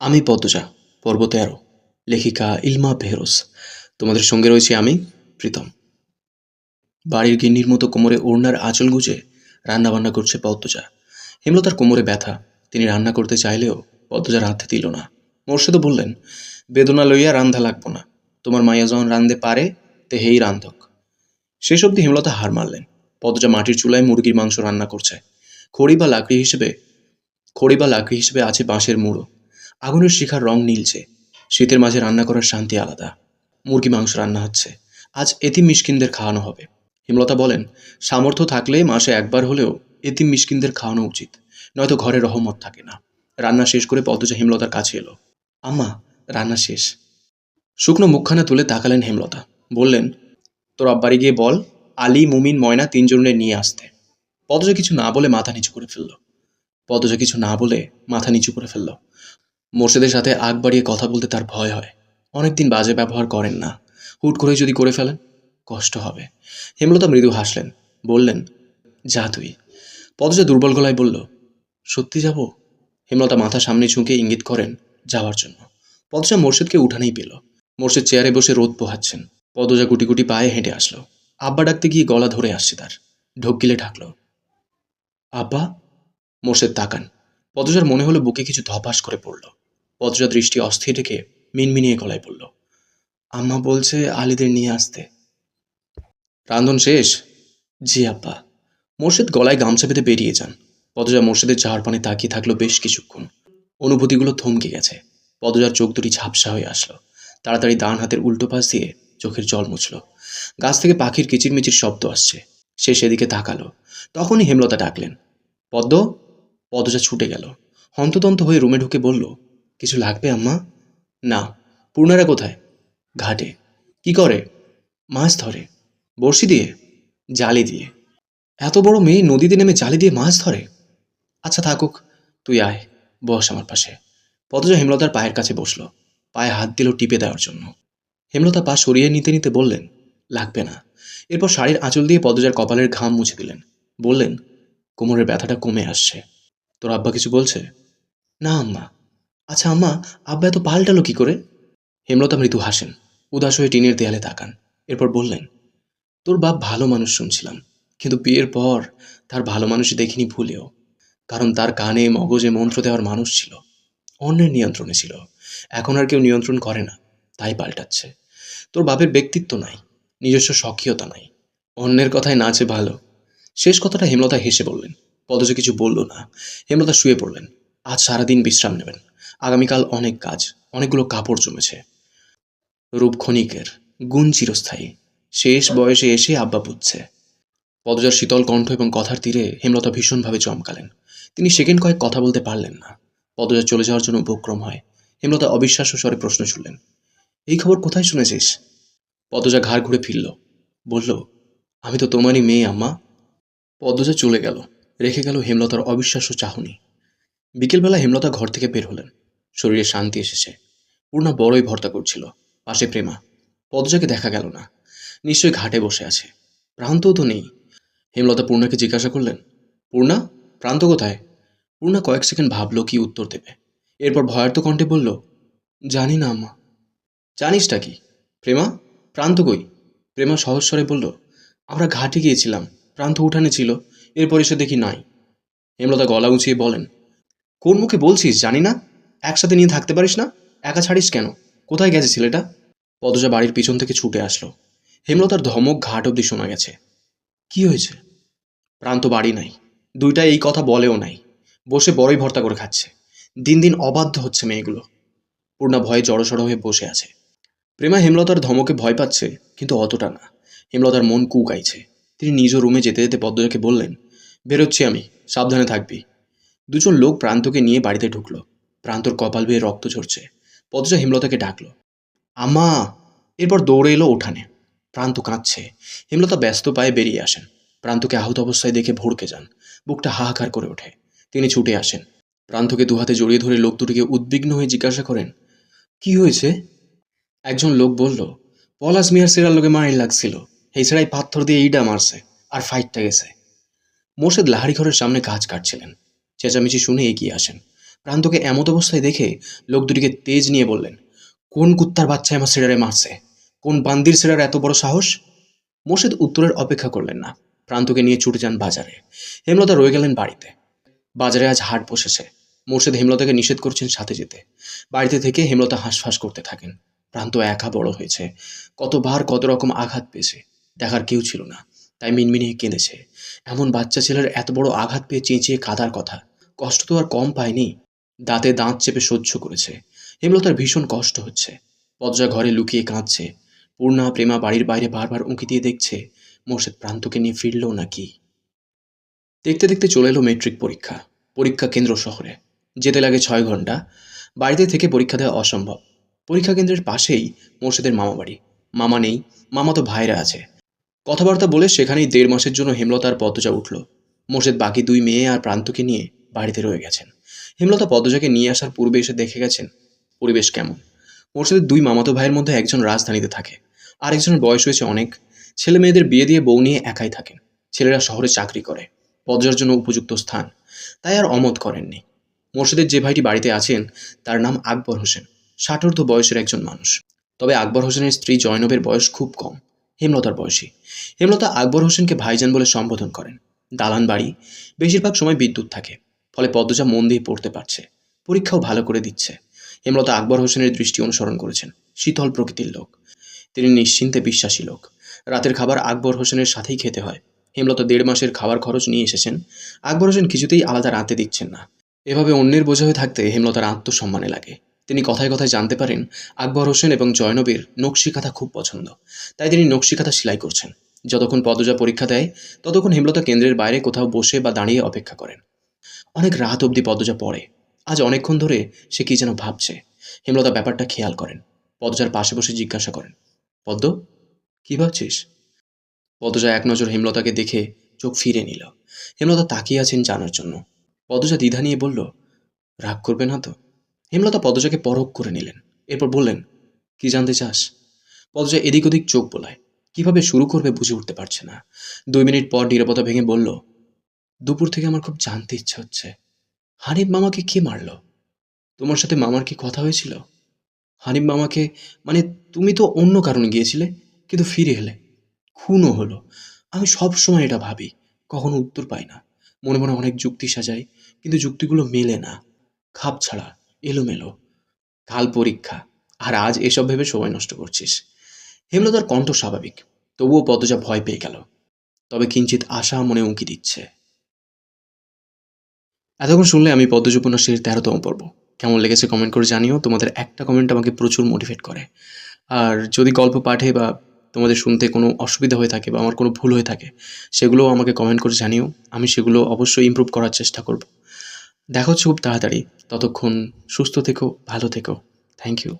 আমি পদ্মজা, পর্ব তেরো, লেখিকা ইলমা বেহরোস তোমাদের সঙ্গে রয়েছে আমি, প্রীতম। বাড়ির গিন্নির মতো কোমরে ওড়নার আঁচল গুজে রান্নাবান্না করছে পদ্মজা। হেমলতার কোমরে ব্যথা, তিনি রান্না করতে চাইলেও পদ্মজা রাঁধতে দিল না। মোর্শেদও বললেন, বেদনা লইয়া রান্ধা লাগবো না। তোমার মাইয়া যখন রান্ধতে পারে তে হেই রান্ধক। শেষ অবধি হেমলতা হার মারলেন। পদ্মজা মাটির চুলায় মুরগির মাংস রান্না করছে। খড়ি বা লাকড়ি হিসেবে, খড়ি বা লাকড়ি হিসেবে আছে বাঁশের মুড়ো। আগুনের শিখার রং নীলছে শীতের মাঝে রান্না করার শান্তি আলাদা। মুরগি, মাংস রান্না হচ্ছে। আজ এতিম মিষ্কিনদের খাওয়ানো হবে। হিমলতা বলেন, সামর্থ্য থাকলে মাসে একবার হলেও এতিম মিষ্কিনদের খাওয়ানো উচিত। নয়তো ঘরে রহমত থাকে না। রান্না শেষ করে পদ্মজা হেমলতার কাছে এলো। আম্মা, রান্না শেষ। শুকনো মুখখানা তুলে তাকালেন হেমলতা। বললেন, তোর আব্বাড়ি গিয়ে বল, আলী, মুমিন, ময়না তিনজনের নিয়ে আসতে। পদ্মজা কিছু না বলে মাথা নিচু করে ফেলল। পদ্মজা কিছু না বলে মাথা নিচু করে ফেলল। মোর্শেদের সাথে আগ বাড়িয়ে কথা বলতে তার ভয় হয়। অনেকদিন বাজে ব্যবহার করেন না। হুট করে যদি করে ফেলেন, কষ্ট হবে। হেমলতা মৃদু হাসলেন, বললেন, যা তুই। পদজা দুর্বল গলায় বলল, সত্যি যাব? হেমলতা মাথা সামনে ঝুঁকে ইঙ্গিত করেন, যাওয়ার জন্য। পদজা মোর্শেদকে উঠানেই পেল। মোর্শেদ চেয়ারে বসে রোদ পোহাচ্ছেন। পদজা গুটি গুটি পায়ে হেঁটে আসলো। আব্বা ডাকতে গিয়ে গলা ধরে আসছে তার। ঢোক গিলে ঢাকলো, আব্বা? মোর্শেদ তাকান। পদজার মনে হলো বুকে কিছু ধপাস করে পড়ল। পদজা দৃষ্টি অস্থির রেখে মিনমিনিয়ে গলায় পড়ল আম্মা বলছে আলিদের নিয়ে আসতে। রান্ধন শেষ? জি আব্বা। মোর্শেদ গলায় গামছা পেতে বেরিয়ে যান। পদজা মোর্শেদের চাহার পানে তাকিয়ে থাকল বেশ কিছুক্ষণ। অনুভূতিগুলো থমকে গেছে। পদজার চোখ দুটি ঝাপসা হয়ে আসলো। তাড়াতাড়ি ডান হাতের উল্টো পাশ দিয়ে চোখের জল মুছল। গাছ থেকে পাখির কিচিরমিচির শব্দ আসছে। সে সেদিকে তাকালো। তখনই হেমলতা ডাকলেন, পদ্ম? পদজা ছুটে গেল। হন্তদন্ত হয়ে রুমে ঢুকে বলল কিছু লাগবে, আম্মা? না। পূর্ণারা কোথায়? ঘাটে। কি করে? মাছ ধরে। বড়শি দিয়ে? জালি দিয়ে। এত বড় মেয়ে নদীতে নেমে জালি দিয়ে মাছ ধরে? আচ্ছা থাকুক। তুই আয়। বস আমার পাশে। পদজা হেমলতার পায়ের কাছে বসল। পায়ে হাত দিল টিপে দেওয়ার জন্য। হেমলতা পা সরিয়ে নিতে নিতে বললেন, লাগবে না। এরপর শাড়ির আঁচল দিয়ে পদজার কপালের ঘাম মুছে দিলেন। বললেন, কোমরের ব্যথাটা কমে আসছে। তোর আব্বা কিছু বলছে? না, আম্মা। আচ্ছা আম্মা, আব্বা এত পাল্টালো কি করে? হেমলতা মৃদু হাসেন, উদাস হয়ে টিনের দেয়ালে তাকান, এরপর বললেন, তোর বাপ ভালো মানুষ শুনছিলাম, কিন্তু বিয়ের পর তার ভালো মানুষই দেখিনি ভুলেও, কারণ তার কানে, মগজে মন্ত্র দেওয়ার মানুষ ছিল, অন্যের নিয়ন্ত্রণে ছিল, এখন আর কেউ নিয়ন্ত্রণ করে না, তাই পাল্টাচ্ছে। তোর বাপের ব্যক্তিত্ব নাই, নিজস্ব সক্রিয়তা নাই, অন্যের কথায় নাচে ভালো। শেষ কথাটা হেমলতা হেসে বললেন পদজ কিছু বলল না। হেমলতা শুয়ে পড়লেন, আজ সারাদিন বিশ্রাম নেবেন। আগামীকাল অনেক কাজ, অনেকগুলো কাপড় জমেছে। রূপ ক্ষণিকের, গুণ চিরস্থায়ী। শেষ বয়সে এসে আব্বা পুচ্ছে পদজার শীতল কণ্ঠ এবং কথার তীরে হেমলতা ভীষণভাবে চমকালেন। তিনি সেকেন্ড কয়েক কথা বলতে পারলেন না। পদজা চলে যাওয়ার জন্য উপক্রম হয়। হেমলতা অবিশ্বাস্য স্বরে প্রশ্ন শুনলেন এই খবর কোথায় শুনেছিস? পদজা ঘাড় ঘুরে ফিরল, বলল, আমি তো তোমারই মেয়ে, আম্মা। পদ্মজা চলে গেল, রেখে গেল হেমলতার অবিশ্বাস্য চাহনি। বিকেলবেলা হেমলতা ঘর থেকে বের হলেন। শরীরে শান্তি এসেছে। পূর্ণা বড়ই ভর্তা করছিল। পাশে প্রেমা পদ্মজাকে দেখা গেল না। নিশ্চয়ই ঘাটে বসে আছে। প্রান্তও তো নেই। হেমলতা পূর্ণাকে জিজ্ঞাসা করলেন, পূর্ণা, প্রান্ত কোথায়? পূর্ণা কয়েক সেকেন্ড ভাবলো কি উত্তর দেবে। এরপর ভয়ার্ত কণ্ঠে বলল, জানি না আম্মা জানিসটা কি? প্রেমা, প্রান্ত কই? প্রেমা সহস্বরে বলল, আমরা ঘাটে গিয়েছিলাম। প্রান্ত উঠানে ছিল। এরপর এসে দেখি নাই। হেমলতা গলা উঁচিয়ে বলেন, কোন মুখে বলছিস? জানি না। একসাথে নিয়ে থাকতে পারিস না? একা ছাড়িস কেন? কোথায় গেছে ছেলেটা? পদজা বাড়ির পিছন থেকে ছুটে আসলো। হেমলতার ধমক ঘাট অব্দি শোনা গেছে। কি হয়েছে? প্রান্ত বাড়ি নাই। দুইটা এই কথা বলেও নাই। বসে বড়ই ভর্তা করে খাচ্ছে। দিন দিন অবাধ্য হচ্ছে মেয়েগুলো। পূর্ণা ভয়ে জড়সড় হয়ে বসে আছে। প্রেমা হেমলতার ধমকে ভয় পাচ্ছে, কিন্তু অতটা না। হেমলতার মন কুকাইছে তিনি নিজ রুমে যেতে যেতে পদ্মজাকে বললেন, বেরোচ্ছি আমি, সাবধানে থাকবি। দুজন লোক প্রান্তকে নিয়ে বাড়িতে ঢুকলো। প্রান্তর কপাল বেয়ে রক্ত ঝরছে। পদ্মজা হেমলতাকে ডাকলো আমা এরপর দৌড়ে এলো উঠানে প্রান্ত কাঁদছে। হেমলতা ব্যস্ত পায়ে বেরিয়ে আসেন। প্রান্তকে আহত অবস্থায় দেখে ভড়কে যান। বুকটা হাহাকার করে ওঠে। তিনি ছুটে আসেন। প্রান্তকে দুহাতে জড়িয়ে ধরে লোক দুটিকে উদ্বিগ্ন হয়ে জিজ্ঞাসা করেন, কি হয়েছে? একজন লোক বলল, পলাশ মিয়ার সেরার লোকে মাইল লাগছিল। এই ছাড়াই পাথর দিয়ে ইডা মারছে আর ফাইটটা গেছে। মোর্শেদ লাহারি ঘরের সামনে কাজ কাটছিলেন। চেঁচামেচি শুনে এগিয়ে আসেন। প্রান্তকে এমত অবস্থায় দেখে লোক দুটিকে তেজ নিয়ে বললেন, কোন কুত্তার বাচ্চা আমার সেরারে মারছে? কোন বান্দির সেরার এত বড় সাহস? মোর্শেদ উত্তরের অপেক্ষা করলেন না। প্রান্তকে নিয়ে ছুটে যান বাজারে। হেমলতা রয়ে গেলেন বাড়িতে। বাজারে আজ হাট বসেছে। মোর্শেদ হেমলতাকে নিষেধ করছেন সাথে যেতে। বাড়িতে থেকে হেমলতা হাঁসফাঁস করতে থাকেন। প্রান্ত একা বড় হয়েছে। কতবার কত রকম আঘাত পেয়েছে, দেখার কেউ ছিল না। তাই মিনমিনিয়ে কেঁদেছে। এমন বাচ্চা ছেলের এত বড় আঘাত পেয়ে চেঁচিয়ে কাঁদার কথা। কষ্ট তো আর কম পায়নি। দাঁতে দাঁত চেপে সহ্য করেছে। হেমলতার ভীষণ কষ্ট হচ্ছে। পদ্মা ঘরে লুকিয়ে কাঁদছে। পূর্ণা, প্রেমা বাড়ির বাইরে বারবার উঁকি দিয়ে দেখছে, মোর্শেদ প্রান্তকে নিয়ে ফিরল নাকি। দেখতে দেখতে চলে এলো মেট্রিক পরীক্ষা পরীক্ষা কেন্দ্র শহরে। যেতে লাগে ছয় ঘণ্টা, বাড়িতে থেকে পরীক্ষা দেওয়া অসম্ভব। পরীক্ষা কেন্দ্রের পাশেই মোর্শেদের মামা বাড়ি। মামা নেই, মামা তো ভাইরা আছে। কথাবার্তা বলে সেখানেই দেড় মাসের জন্য হেমলতা আর পদ্মজা উঠল। মোর্শেদ বাকি দুই মেয়ে আর প্রান্তকে নিয়ে বাড়িতে রয়ে গেছেন। হেমলতা পদ্মজাকে নিয়ে আসার পূর্বে এসে দেখে গেছেন পরিবেশ কেমন। মোর্শেদের দুই মামাতো ভাইয়ের মধ্যে একজন রাজধানীতে থাকে আর একজনের বয়স হয়েছে অনেক। ছেলে মেয়েদের বিয়ে দিয়ে বউ নিয়ে একাই থাকেন। ছেলেরা শহরে চাকরি করে পদ্মার জন্য উপযুক্ত স্থান। তাই আর অমত করেননি। মোর্শেদের যে ভাইটি বাড়িতে আছেন, তার নাম আকবর হোসেন। ষাটোর্ধ বয়সের একজন মানুষ। তবে আকবর হোসেনের স্ত্রী জয়নবের বয়স খুব কম, হেমলতার বয়সী। হেমলতা আকবর হোসেনকে ভাইজান বলে সম্বোধন করেন। দালান বাড়ি বেশিরভাগ সময় বিদ্যুৎ থাকে। ফলে পদ্মজা মন দিয়ে পড়তে পারছে। পরীক্ষাও ভালো করে দিচ্ছে। হেমলতা আকবর হোসেনের দৃষ্টি অনুসরণ করেছেন। শীতল প্রকৃতির লোক। তিনি নিশ্চিন্তে বিশ্বাসী লোক। রাতের খাবার আকবর হোসেনের সাথেই খেতে হয়। হেমলতা দেড় মাসের খাবার খরচ নিয়ে এসেছেন। আকবর হোসেন কিছুতেই আলাদা রাঁধতে দিচ্ছেন না। এভাবে অন্যের বোঝা হয়ে থাকতে হেমলতার আত্মসম্মানে লাগে। তিনি কথায় কথায় জানতে পারেন, আকবর হোসেন এবং জয়নবীর নকশিকাথা খুব পছন্দ। তাই তিনি নকশিকাথা সেলাই করছেন। যতক্ষণ পদজা পরীক্ষা দেয়, ততক্ষণ হেমলতা কেন্দ্রের বাইরে কোথাও বসে বা দাঁড়িয়ে অপেক্ষা করেন। অনেক রাত অবধি পদ্মজা পড়ে। আজ অনেকক্ষণ ধরে সে কি যেন ভাবছে। হেমলতা ব্যাপারটা খেয়াল করেন। পদ্মজার পাশে বসে জিজ্ঞাসা করেন, পদ্ম, কি ভাবছিস? পদ্মজা এক নজর হেমলতাকে দেখে চোখ ফিরে নিল। হেমলতা তাকিয়ে আছেন জানার জন্য। পদ্মজা দ্বিধা নিয়ে বলল, রাগ করবে না তো? হেমলতা পদজাকে পরখ করে নিলেন। এরপর বললেন, কি জানতে চাস? পদজা এদিক ওদিক চোখ বোলায়। কীভাবে শুরু করবে বুঝে উঠতে পারছে না। দুই মিনিট পর নিরাপত্তা ভেঙে বলল দুপুর থেকে আমার খুব জানতে ইচ্ছে হচ্ছে। হানিফ মামাকে কে মারলো? তোমার সাথে মামার কি কথা হয়েছিল? হানিফ মামাকে মানে তুমি তো অন্য কারণে গিয়েছিলে, কিন্তু ফিরে এলে। খুনও হলো। আমি সব সময় এটা ভাবি, কখনো উত্তর পাই না। মনে মনে অনেক যুক্তি সাজাই, কিন্তু যুক্তিগুলো মেলে না। খাপ ছাড়া, এলোমেলো। কাল পরীক্ষা, আর আজ এসব ভেবে সময় নষ্ট করছিস। হেমলতার কণ্ঠ স্বাভাবিক, তবুও পদজা ভয় পেয়ে গেল। তবে কিঞ্চিত আশা মনে উঁকি দিচ্ছে। এতক্ষণ শুনলে আমি পদ্মজ উপন্যাসের তেরোতম পর্ব। কেমন লেগেছে কমেন্ট করে জানিও। তোমাদের একটা কমেন্ট আমাকে প্রচুর মোটিভেট করে। আর যদি গল্প পাঠে বা তোমাদের শুনতে কোনো অসুবিধা হয়ে থাকে বা আমার কোনো ভুল হয়ে থাকে, সেগুলোও আমাকে কমেন্ট করে জানিও। আমি সেগুলো অবশ্যই ইম্প্রুভ করার চেষ্টা করব। দেখা হচ্ছে খুব তাড়াতাড়ি। ততক্ষণ সুস্থ থেকো, ভালো থেকো। Thank you